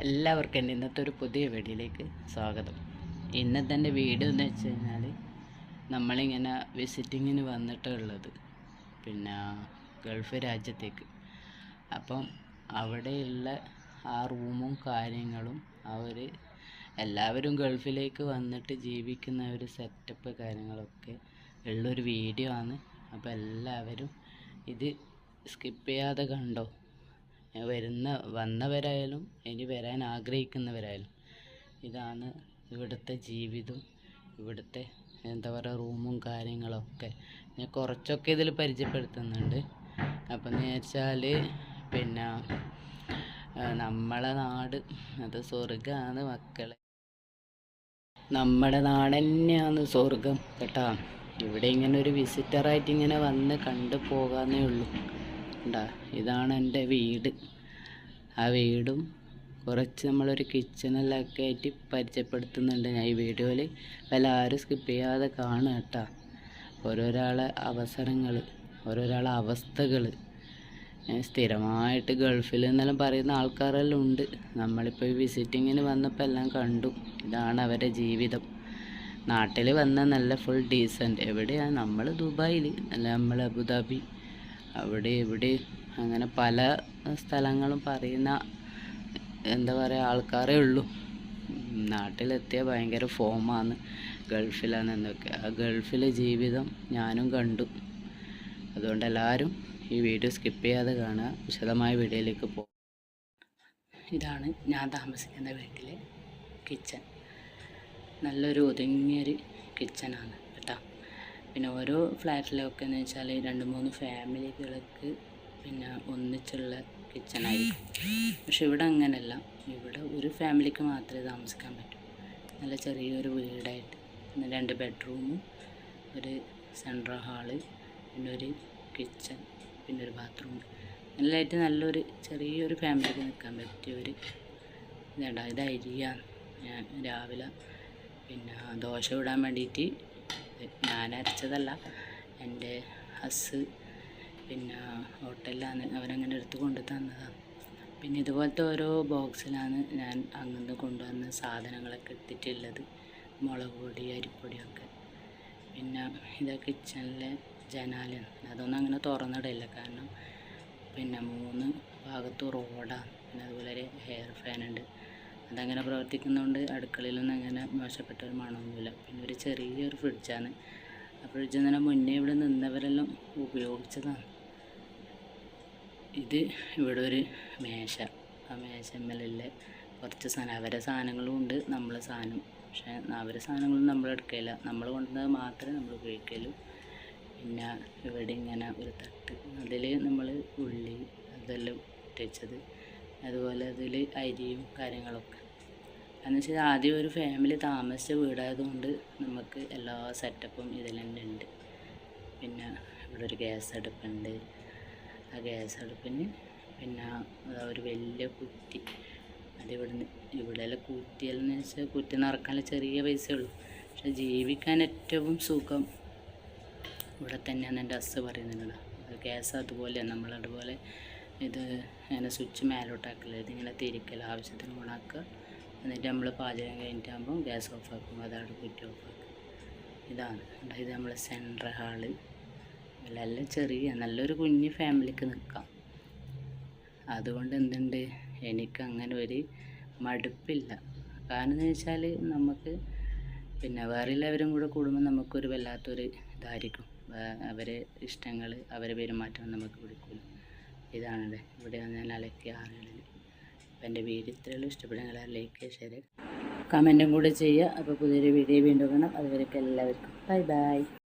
എല്ലാവർക്കും എന്റെ ഇന്നത്തെ ഒരു പുതിയ വീഡിയോയിലേക്ക് സ്വാഗതം. ഇന്നത്തെ എന്റെ വീഡിയോ എന്ന് വെച്ച് കഴിഞ്ഞാൽ നമ്മളിങ്ങനെ വിസിറ്റിങ്ങിന് വന്നിട്ടുള്ളത് പിന്നെ ഗൾഫ് രാജ്യത്തേക്ക്. അപ്പം അവിടെയുള്ള ആ റൂമും കാര്യങ്ങളും അവർ എല്ലാവരും ഗൾഫിലേക്ക് വന്നിട്ട് ജീവിക്കുന്ന ഒരു സെറ്റപ്പ് കാര്യങ്ങളൊക്കെ ഉള്ളൊരു വീഡിയോ ആണ്. അപ്പോൾ എല്ലാവരും ഇത് സ്കിപ്പ് ചെയ്യാതെ കണ്ടോ? വരുന്ന വന്നവരായാലും ഇനി വരാൻ ആഗ്രഹിക്കുന്നവരായാലും ഇതാണ് ഇവിടുത്തെ ജീവിതം ഇവിടുത്തെ എന്താ പറയുക റൂമും കാര്യങ്ങളൊക്കെ. ഞാൻ കുറച്ചൊക്കെ ഇതിൽ പരിചയപ്പെടുത്തുന്നുണ്ട്. അപ്പം എന്ന് വെച്ചാൽ പിന്നെ നമ്മളെ നാട് അത് സ്വർഗമാണ് മക്കളെ. നമ്മുടെ നാട് തന്നെയാണ് സ്വർഗം കേട്ടോ. ഇവിടെ ഇങ്ങനെ ഒരു വിസിറ്ററായിട്ട് ഇങ്ങനെ വന്ന് കണ്ടു പോകാന്നേ ഉള്ളൂ. ഉണ്ടാ ഇതാണ് എന്റെ വീട്. ആ വീടും കുറച്ച് നമ്മളൊരു കിച്ചണെല്ലാം ഒക്കെ ആയിട്ട് പരിചയപ്പെടുത്തുന്നുണ്ട് ഞാൻ ഈ വീഡിയോയിൽ എല്ലാവരും സ്കിപ്പ് ചെയ്യാതെ കാണുക കേട്ടോ. ഓരോരാളെ അവസരങ്ങൾ ഓരോരാളെ അവസ്ഥകൾ സ്ഥിരമായിട്ട് ഗൾഫിൽ എന്നെല്ലാം പറയുന്ന ആൾക്കാരെല്ലാം ഉണ്ട്. നമ്മളിപ്പോൾ വിസിറ്റിങ്ങിന് വന്നപ്പോൾ എല്ലാം കണ്ടു. ഇതാണ് അവരുടെ ജീവിതം. നാട്ടിൽ വന്ന നല്ല ഫുൾ ഡീസന്റ് എവിടെയാണ് നമ്മൾ ദുബായിൽ അല്ല നമ്മൾ അബുദാബി. അവിടെ ഇവിടെ അങ്ങനെ പല സ്ഥലങ്ങളും പറയുന്ന എന്താ പറയുക ആൾക്കാരേ ഉള്ളൂ. നാട്ടിലെത്തിയ ഭയങ്കര ഫോമാണ് ഗൾഫിലാണ് എന്നൊക്കെ. ആ ഗൾഫിലെ ജീവിതം ഞാനും കണ്ടു. അതുകൊണ്ട് എല്ലാവരും ഈ വീഡിയോ സ്കിപ്പ് ചെയ്യാതെ കാണുക. വിശദമായ വീഡിയോയിലേക്ക് പോകും ഇതാണ് ഞാൻ താമസിക്കുന്ന വീട്ടിലെ കിച്ചൺ നല്ലൊരു ഒതുങ്ങിയൊരു കിച്ചണാണ് കേട്ടോ പിന്നെ ഓരോ ഫ്ലാറ്റിലൊക്കെ എന്ന് വെച്ചാൽ രണ്ട് മൂന്ന് ഫാമിലികൾക്ക് പിന്നെ ഒന്നിച്ചുള്ള കിച്ചണായിരിക്കും. പക്ഷെ ഇവിടെ അങ്ങനെയല്ല. ഇവിടെ ഒരു ഫാമിലിക്ക് മാത്രമേ താമസിക്കാൻ പറ്റൂ. നല്ല ചെറിയൊരു വീടായിട്ട്. പിന്നെ രണ്ട് ബെഡ്റൂമും ഒരു സെൻട്രൽ ഹാൾ പിന്നെ ഒരു കിച്ചൺ പിന്നെ ഒരു ബാത്റൂം. നല്ലതായിട്ട് നല്ലൊരു ചെറിയൊരു ഫാമിലിക്ക് നിൽക്കാൻ പറ്റിയ ഒരു ഇതാണ് ഇത് അരിയാണ് ഞാൻ രാവിലെ പിന്നെ ദോശ ഇടാൻ വേണ്ടിയിട്ട് ഞാൻ അരച്ചതല്ല എന്റെ ഹസ് പിന്നെ ഹോട്ടലിലാണ് അവരങ്ങനെ എടുത്ത് കൊണ്ടു തന്നതാണ് പിന്നെ ഇതുപോലത്തെ ഓരോ ബോക്സിലാണ് ഞാൻ അങ്ങനെ കൊണ്ടുവന്ന സാധനങ്ങളൊക്കെ എത്തിയിട്ടുള്ളത് മുളക് പൊടി അരിപ്പൊടിയൊക്കെ. പിന്നെ ഇത് കിച്ചണിലെ ജനാല അതൊന്നും അങ്ങനെ തുറന്നിടില്ല കാരണം പിന്നെ മൂന്ന് ഭാഗത്തും റോഡാണ് പിന്നെ അതുപോലെ ഒരു ഹെയർ ഫാനുണ്ട് അതങ്ങനെ പ്രവർത്തിക്കുന്നതുകൊണ്ട് അടുക്കളയിലൊന്നും അങ്ങനെ മോശപ്പെട്ട ഒരു മണമൊന്നുമില്ല. പിന്നെ ഒരു ചെറിയൊരു ഫ്രിഡ്ജാണ്. ആ ഫ്രിഡ്ജ് തന്നെ മുന്നേ ഇവിടെ നിന്നവരെല്ലാം ഉപയോഗിച്ചതാണ്. ഇത് ഇവിടെ ഒരു മേശ. ആ മേശമ്മലുള്ള കുറച്ച് സാധനം. അവരെ സാധനങ്ങളും ഉണ്ട് നമ്മളെ സാധനം. പക്ഷേ അവരെ സാധനങ്ങളൊന്നും നമ്മൾ എടുക്കില്ല നമ്മൾ കൊണ്ടുവന്നത് മാത്രമേ നമ്മൾ ഉപയോഗിക്കലൂ പിന്നെ ഇവിടെ ഇങ്ങനെ ഒരു തട്ട്. അതിൽ നമ്മൾ ഉള്ളി അതെല്ലാം ഇട്ടുവെച്ചത് അതുപോലെ അതിൽ അരിയും കാര്യങ്ങളൊക്കെ. എന്ന് വെച്ചാൽ ആദ്യം ഒരു ഫാമിലി താമസിച്ച വീടായതുകൊണ്ട് നമുക്ക് എല്ലാ സെറ്റപ്പും ഇതിൽ തന്നെ ഉണ്ട് പിന്നെ ഇവിടെ ഒരു ഗ്യാസ് അടുപ്പുണ്ട്. ആ ഗ്യാസ് അടുപ്പിന് പിന്നെ ഒരു വലിയ കുറ്റി. അത് ഇവിടെ കുറ്റിയെന്ന് വെച്ചാൽ കുറ്റി നിറക്കാനുള്ള ചെറിയ പൈസ ഉള്ളൂ പക്ഷെ ജീവിക്കാൻ ഏറ്റവും സുഖം ഇവിടെ തന്നെയാണ് എന്റെ അസ് പറയുന്നുണ്ടോ ഗ്യാസ് അതുപോലെയാണ് നമ്മളതുപോലെ ഇത് ഇങ്ങനെ സ്വിച്ച് മേലോട്ടാക്കില്ല ഇതിങ്ങനെ തിരിക്കൽ ആവശ്യത്തിന് ഓണാക്കുക എന്നിട്ട് നമ്മൾ പാചകം കഴിഞ്ഞിട്ടാകുമ്പോൾ ഗ്യാസ് ഓഫാക്കും അതാണ് കുറ്റി ഓഫാക്കുക ഇതാണ്. അതായത് നമ്മൾ സെൻട്രൽ ഹാൾ. നല്ല ചെറിയ നല്ലൊരു കുഞ്ഞ് ഫാമിലിക്ക് നിൽക്കാം അതുകൊണ്ട് എന്തുണ്ട്? എനിക്ക് അങ്ങനെ ഒരു മടുപ്പില്ല. കാരണം എന്ന് വെച്ചാൽ നമുക്ക് പിന്നെ വേറെ എല്ലാവരും കൂടെ കൂടുമ്പോൾ നമുക്കൊരു വല്ലാത്തൊരു ഇതായിരിക്കും. അവരെ ഇഷ്ടങ്ങൾ അവരെ പെരുമാറ്റം നമുക്ക് പിടിക്കില്ല ഇതാണത് ഇവിടെയാണ് ഞാൻ അലക്കിയ ആളുകളിൽ അപ്പം എന്റെ വീഡിയോ ഇത്രയുള്ളൂ ഇഷ്ടപ്പെടുന്ന ലൈക്ക് ഷെയർ കമന്റും കൂടെ ചെയ്യുക. അപ്പോൾ പുതിയൊരു വീഡിയോ വീണ്ടും കാണാം. അതുവരെയൊക്കെ എല്ലാവർക്കും. Bye bye